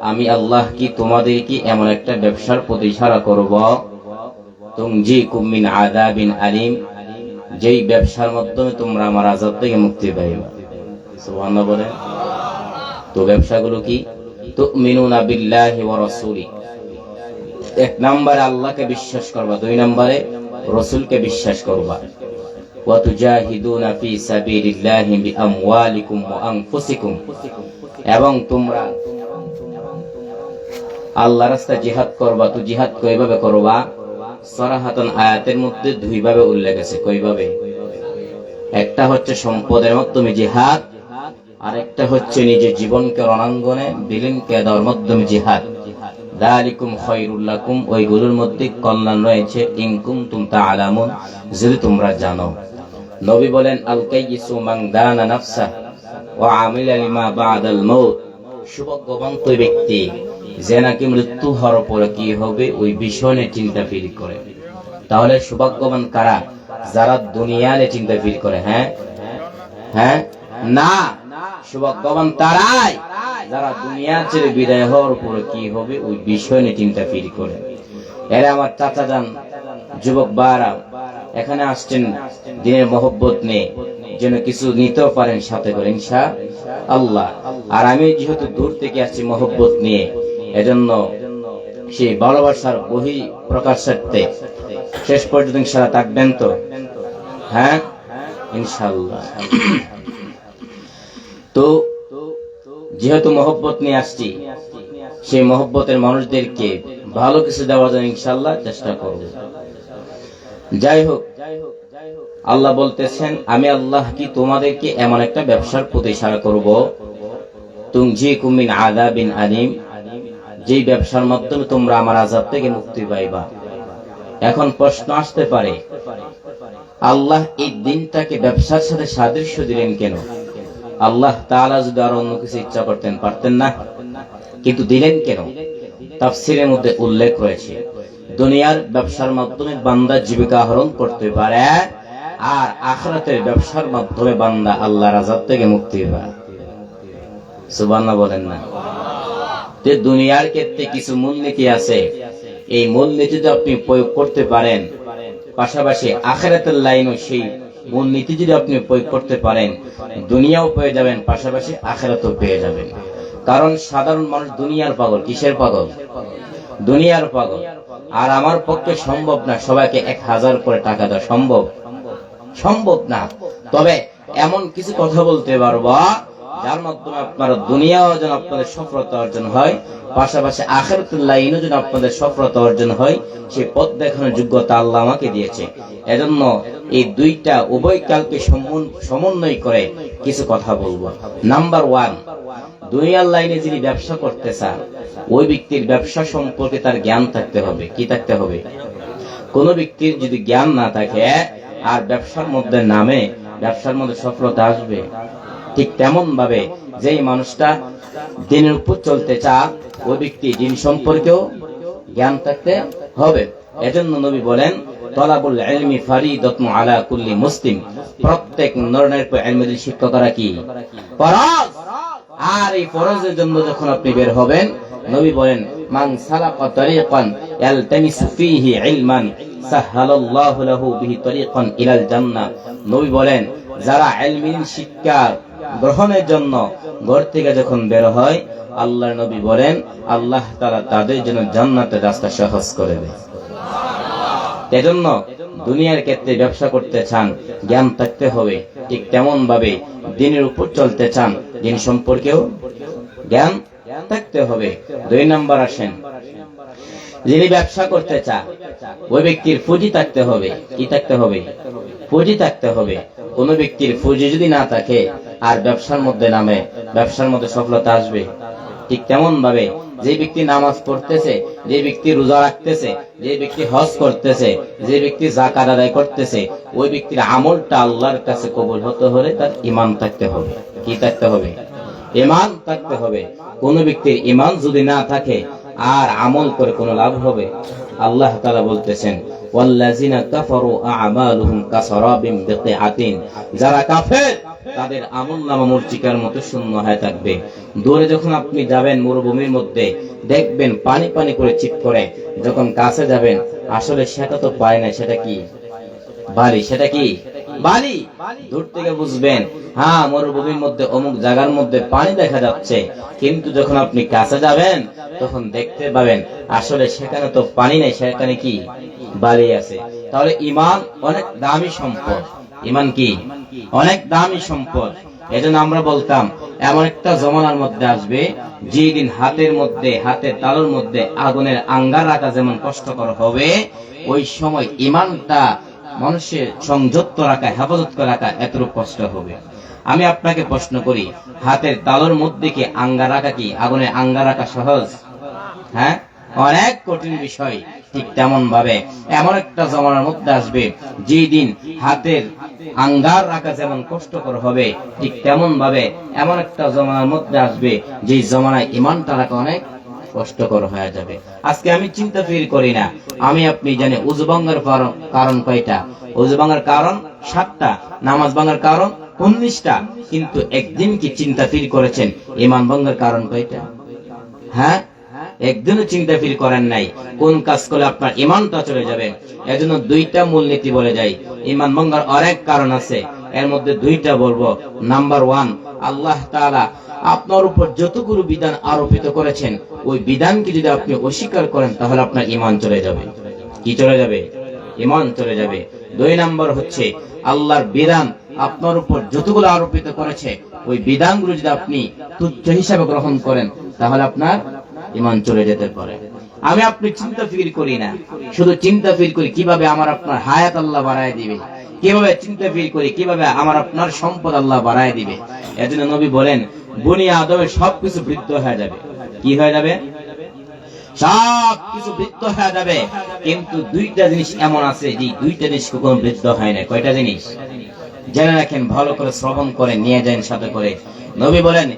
আমি আল্লাহ কি তোমাদের কি এমন একটা ব্যবসার প্রতি ইশারা করব? তুমজিকুম মিন আযাবিন আলিম, যেই ব্যবসার মাধ্যমে তোমরা আমার আযাব থেকে মুক্তি পাইবা। সুবহানাল্লাহ বলেন। তো ব্যবসাগুলো কি? এক নম্বরে আল্লাহকে বিশ্বাস করবা, দুই নম্বরে রসুলকে বিশ্বাস করবা। ওয়াতুজাহিদুনা ফি এবং তোমরা আল্লাহ রাস্তায় জিহাদ করবা, তো জিহাদ কইভাবে করবা? সরাহাতন আয়াতের মধ্যে দুই ভাবে উল্লেখ আছে, কইভাবে? একটা হচ্ছে সম্পদের মাধ্যমে জিহাদ আর একটা হচ্ছে নিজের জীবনকে রণাঙ্গনে বিলীনকে দেওয়ার মাধ্যমে জিহাদ। দালিকুম খৈরুল্লাকুম ওইগুলোর মধ্যে কল্যাণ রয়েছে ইনকুম তুম তা আলামুন যদি তোমরা জানো। নবী বলেন আল কাইয়িসু মান দানা নাফসা ওয়া আমিলা লিমা বাদাল মাউত সুভাগ্যবন্ত ব্যক্তি যে নাকি মৃত্যু হওয়ার পরে কি হবে, ওই বিষয় চিন্তা ফির করে। তাহলে সৌভাগ্যবান কারা? যারা দুনিয়া নিয়ে চিন্তা ফির করে হ্যাঁ? হ্যাঁ? না। সৌভাগ্যবান তারাই যারা দুনিয়া ছেড়ে বিদায় হওয়ার পরে কি হবে, ওই বিষয় চিন্তা ফির করে। এরা আমার চাচা যান, যুবক বারা এখানে আসছেন দিনের মহব্বত নিয়ে, যেন কিছু নিতেও পারেন সাথে করে, ইনশা আল্লাহ। আর আমি যেহেতু দূর থেকে আসছি মহব্বত নিয়ে, এজন্য সেই ভালোবাসার বহি প্রকাশ প্রকাশার্থে শেষ পর্যন্ত ইনশাল্লাহ থাকবেন তো? হ্যাঁ? ইনশাল্লাহ তো যেহেতু মহব্বত নিয়ে আসছি, সেই মহব্বতের মানুষদেরকে ভালো কিছু দেওয়ার জন্য ইনশাল্লাহ চেষ্টা করব। যাই হোক, আল্লাহ বলতেছেন, আমি আল্লাহ কি তোমাদেরকে এমন একটা ব্যবসার প্রতি ইশারা করব? তুমজি কুমিন আদাবিন আলিম, যেই ব্যবসার মাধ্যমে তোমরা আমার আজাব থেকে মুক্তি পাইবা। এখন প্রশ্ন আসতে পারে, আল্লাহ এই দিনটাকে ব্যবসার সাথে সাদৃশ্য দিলেন কেন? আল্লাহ তাআলা যদি আর অন্য কিছু ইচ্ছা করতেন, পারতেন না। কিন্তু দিলেন কেন? তাফসিরের মধ্যে উল্লেখ রয়েছে। দুনিয়ার ব্যবসার মাধ্যমে বান্দা জীবিকা আহরণ করতে পারে, আর আখরাতের ব্যবসার মাধ্যমে বান্দা আল্লাহ রাজাব থেকে মুক্তি পায়। সুবান্না বলেন না? যে দুনিয়ার ক্ষেত্রে কিছু মূলনীতি আছে, এই মূলনীতি যদি আপনি প্রয়োগ করতে পারেন, পাশাপাশি আখেরাতের লাইনও সেই মূলনীতি যদি আপনি প্রয়োগ করতে পারেন, দুনিয়াও পেয়ে যাবেন, পাশাপাশি আখেরাতও পেয়ে যাবেন। কারণ সাধারণ মানুষ দুনিয়ার পাগল, কিসের পাগল? দুনিয়ার পাগল। আর আমার পক্ষে সম্ভব না সবাইকে এক হাজার করে টাকা দেওয়া সম্ভব। সম্ভব না। তবে এমন কিছু কথা বলতে পারব, যার মাধ্যমে আপনার দুনিয়াও যেন আপনাদের সফলতা অর্জন হয়, পাশাপাশি আখেরাতুল লাইনও যেন আপনাদের সফলতা অর্জন হয় সেই পথ দেখানোর যোগ্যতা আল্লাহ আমাকে দিয়েছে। এজন্য এই দুইটা উভয় কালকে সমন্বয় করে কিছু কথা বলব। নাম্বার ওয়ান দুনিয়ার লাইনে যিনি ব্যবসা করতে চান ওই ব্যক্তির ব্যবসা সম্পর্কে তার জ্ঞান থাকতে হবে। কি থাকতে হবে? কোন ব্যক্তির যদি জ্ঞান না থাকে, আর ব্যবসার মধ্যে নামে, ব্যবসার মধ্যে সফলতা আসবে। ঠিক তেমন ভাবে যেই মানুষটা দিনের উপর চলতে চা ওই ব্যক্তি দিন সম্পর্কেও জ্ঞান থাকতে হবে। এজন্য নবী বলেন, তলাবুল ইলমি ফারিদাতুন আলা কুল্লি মুসলিম। প্রত্যেক নরনের উপর ইলমের শিক্ষা করা কি? ফরজ! আর এই ফরজের জন্য যখন আপনি বের হবেন, নবী বলেন, মান সালাকা তারিকান ইয়ালতামিসু ফীহি ইলমান সাহহালাল্লাহু লাহু বিহি তারিকান ইলাল জান্নাহ নবী বলেন, যারা ইলমিন শিক্ষা গ্রহণের জন্য ঘর থেকে যখন বের হয় আল্লাহ নবী বলেন, আল্লাহ তাআলা তাদের জন্য জান্নাতের রাস্তা সহজ করে দেয়। এজন্য দুনিয়ার ক্ষেত্রে ব্যবসা করতে চান, জ্ঞান থাকতে হবে। ঠিক তেমন ভাবে দিনের উপর চলতে চান, দিন সম্পর্কেও জ্ঞান থাকতে হবে। দুই নাম্বার আসেন, যিনি ব্যবসা করতে চান, ওই ব্যক্তির পুঁজি থাকতে হবে। কি থাকতে হবে? পুঁজি থাকতে হবে। কোন ব্যক্তির পুঁজি যদি না থাকে, আর ব্যবসার মধ্যে নামে, ব্যবসার মধ্যে সফলতা আসবে। ঠিক তেমন ভাবে যে ব্যক্তি নামাজ পড়তেছে, যে ব্যক্তি রোজা রাখতেছে, যে ব্যক্তি হজ করতেছে, যে ব্যক্তি জাকাত আদায় করতেছে, ওই ব্যক্তির আমলটা আল্লাহর কাছে কবুল হতে হলে তার ইমান থাকতে হবে। কি থাকতে হবে? ইমান থাকতে হবে। কোন ব্যক্তির ইমান যদি না থাকে, আর আমল করে কোনো লাভ হবে? আল্লাহ তাআলা বলতেছেন, ওয়াল্লাযিনা কাফারু আ'মালুহুম কাসারাবিন বিকিআতিন যারা কাফের তাদের আমল নামা মূর্চিকার মতো শূন্য হয়ে থাকবে। দূরে যখন আপনি যাবেন মরুভূমির মধ্যে, দেখবেন পানি পানি করে চিপ করে যখন কাছে যাবেন, আসলে সেটা তো পায় না সেটা কি? বালি, সেটা কি? বালি! দূর থেকে বুঝবেন হ্যাঁ মরুভূমির মধ্যে, অমুক জায়গার মধ্যে পানি দেখা যাচ্ছে। কিন্তু যখন আপনি কাছে যাবেন, তখন দেখতে পাবেন, আসলে সেখানে তো পানি নেই, সেখানে কি? বালি আছে। তাহলে ইমান অনেক দামি সম্পদ। ইমান কি? অনেক দামি সম্পদ। এজন্য আমরা বলতাম, এমন একটা জমানার মধ্যে আসবে, যেদিন হাতের মধ্যে, হাতের তালুর মধ্যে আগুনের আঙ্গার রাখা যেমন কষ্টকর হবে, ওই সময় ইমানটা মানুষের সংযুক্ত রাখা, হেফাজত রাখা এতটুকু কষ্ট হবে। আমি আপনাকে প্রশ্ন করি, হাতের তালুর মধ্যে কি আঙ্গার রাখা কি? আগুনের আঙ্গার রাখা সহজ? হ্যাঁ? অনেক কঠিন বিষয়, ঠিক তেমন ভাবে এমন একটা জমানার মধ্যে আসবে যেই দিন হাতের আঙ্গার রাখা যেমন কষ্টকর হবে, ঠিক তেমন ভাবে এমন একটা জমানার মধ্যে আসবে যে জমানায় ইমানটা রাখা অনেক কষ্টকর হয়ে যাবে। আজকে আমি চিন্তা ফির করি না, আমি আপনি জানি উজু ভাঙার কারণ কয়টা? উজু ভাঙার কারণ সাতটা, নামাজ ভাঙার কারণ উনিশটা, কিন্তু একদিন কি চিন্তা ফির করেছেন? ইমান ভঙ্গের কারণ কয়টা? হ্যাঁ? একদিনও চিন্তা ফির করেন নাই। কোন কাজ করলে আপনার ইমানটা চলে যাবে? এজন্য দুইটা মূলনীতি বলে যাই। ইমান ভঙ্গার অনেক কারণ আছে। এর মধ্যে দুইটা বলব। নাম্বার ওয়ান আল্লাহ তাআলা আপনার উপর যতগুলো বিধান আরোপিত করেছেন, ওই বিধানকে যদি আপনি অস্বীকার করেন, তাহলে আপনার ইমান চলে যাবে। কি চলে যাবে? ইমান চলে যাবে। দুই নাম্বার হচ্ছে, আল্লাহর বিধান আপনার উপর যতগুলো আরোপিত করেছে, ওই বিধানগুলো যদি আপনি তুচ্ছ হিসাবে গ্রহণ করেন, তাহলে আপনার ইমান চলে যেতে পারে। আমি আপনি চিন্তা ফির করি না। শুধু চিন্তা ফির করি কীভাবে আমার আপনার হায়াত আল্লাহ বাড়ায় দিবে। কীভাবে চিন্তা ফির করি কীভাবে আমার আপনার সম্পদ আল্লাহ বাড়ায় দিবে। এজন্য নবী বলেন বুনিয়া আদমে সবকিছু বৃদ্ধ হয়ে যাবে। কি হয়ে যাবে? সব কিছু বৃদ্ধ হয়ে যাবে। কিন্তু দুইটা জিনিস এমন আছে যে দুইটা জিনিস কখনো বৃদ্ধ হয় না। কয়টা জিনিস? জেনে রাখেন, ভালো করে শ্রবণ করে, নিয়ে যান সাথে করে। নবী বলেন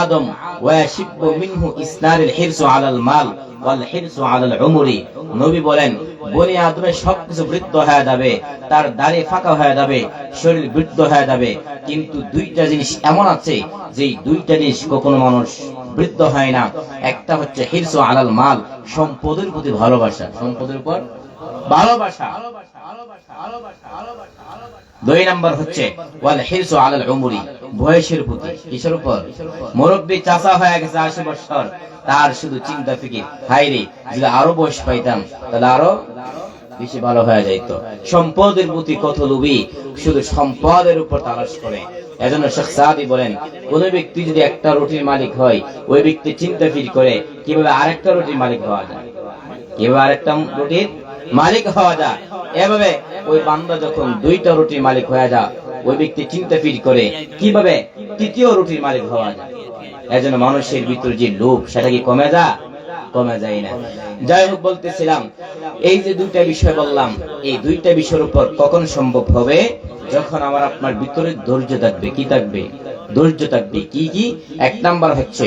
আদম ওয়া ইয়াশিব্বু মিনহু ইসনারিল হিরসু আলাল মাল ওয়াল হিরসু আলাল উমরি। নবী বলেন, বনি আদমের সবকিছু বৃদ্ধ হয়ে যাবে, তার দাড়ি ফাঁকা হয়ে যাবে, শরীর বৃদ্ধ হয়ে যাবে। কিন্তু দুইটা জিনিস এমন আছে যে দুইটা জিনিস কখনো মানুষ বৃদ্ধ হয় না। একটা হচ্ছে হিরসু আলাল মাল, সম্পদের প্রতি ভালোবাসা। সম্পদের উপর ভালোবাসা। দুই নাম্বার হচ্ছে, ওয়াল হিরসু আলাল উমরি বয়সের প্রতি। কিসের উপর? মুরব্বী চাচা হয়ে গেছে আশি বছর। তার শুধু চিন্তা ফিকির। হাইরে যদি আরও বয়স পাইতাম, তাহলে আরও বেশি ভালো হয়ে যাইতো। সম্পদের প্রতি কত লোভী, শুধু সম্পদের উপর তালাশ করে। এজন্য শেখ সাদি বলেন, কোন ব্যক্তি যদি একটা রুটির মালিক হয়, ওই ব্যক্তি চিন্তা ফির করে কীভাবে আরেকটা রুটির মালিক হওয়া যায়। কীভাবে আরেকটা রুটির মালিক হওয়া যায়? এভাবে ওই বান্দা যখন দুইটা রুটির মালিক হয়ে যায়, ওই ব্যক্তি চিন্তা ফির করে, কীভাবে তৃতীয় রুটির মালিক হওয়া যায়? এজন্য মানুষের ভিতর যে লোভ, সেটা কি কমে যায়? কমে যায় না। যাই হোক, বলতেছিলাম, এই যে দুইটা বিষয় বললাম, এই দুইটা বিষয়ের উপর কখন সম্ভব হবে? যখন আমার আপনার ভিতরে ধৈর্য থাকবে, কি থাকবে? ধৈর্য থাকবে কি কি? এক নাম্বার হচ্ছে,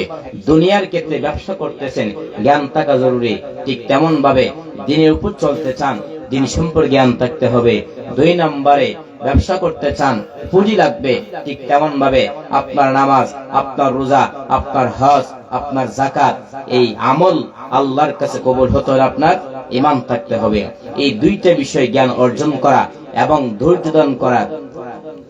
দুনিয়ার ক্ষেত্রে ব্যবসা করতেছেন, জ্ঞান থাকা জরুরি। ঠিক তেমন ভাবে দিনের উপর চলতে চান দিন সম্পর্কে জ্ঞান থাকতে হবে। দুই নম্বরে, ব্যবসা করতে চান, পুঁজি লাগবে। ঠিক তেমন ভাবে আপনার নামাজ, আপনার রোজা, আপনার হজ, আপনার জাকাত এই আমল আল্লাহর কাছে কবুল হতে হলে আপনার ইমান থাকতে হবে। এই দুইটা বিষয় জ্ঞান অর্জন করা এবং ধৈর্য দান করা।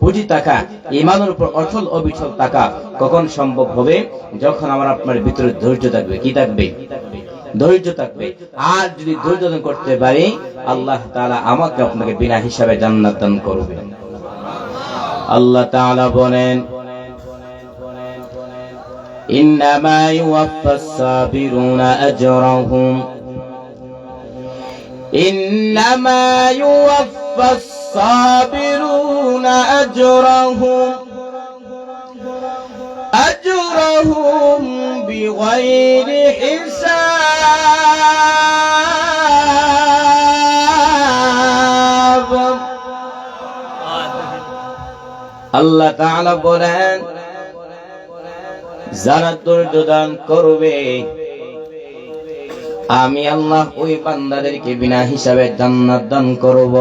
পুঁজি টাকা ইমানের উপর অচল অবিচল টাকা কখন সম্ভব হবে? যখন আমার আপনার ভিতরে ধৈর্য থাকবে। কি থাকবে? ধৈর্য থাকবে আর যদি ধৈর্য ধারণ করতে পারি আল্লাহ তাআলা আমাকে আপনাকে বিনা হিসাবে জান্নাত দান করবে আল্লাহ তাআলা বলেন إنما يوفى الصابرون أجرهم إنما يوفى الصابرون أجرهم أجرهم بغير حساب আল্লাহ তাআলা বলেন যারা ধৈর্য দান করবে আমি আল্লাহ ওই বান্দাদেরকে বিনা হিসাবে জান্নাত দান করব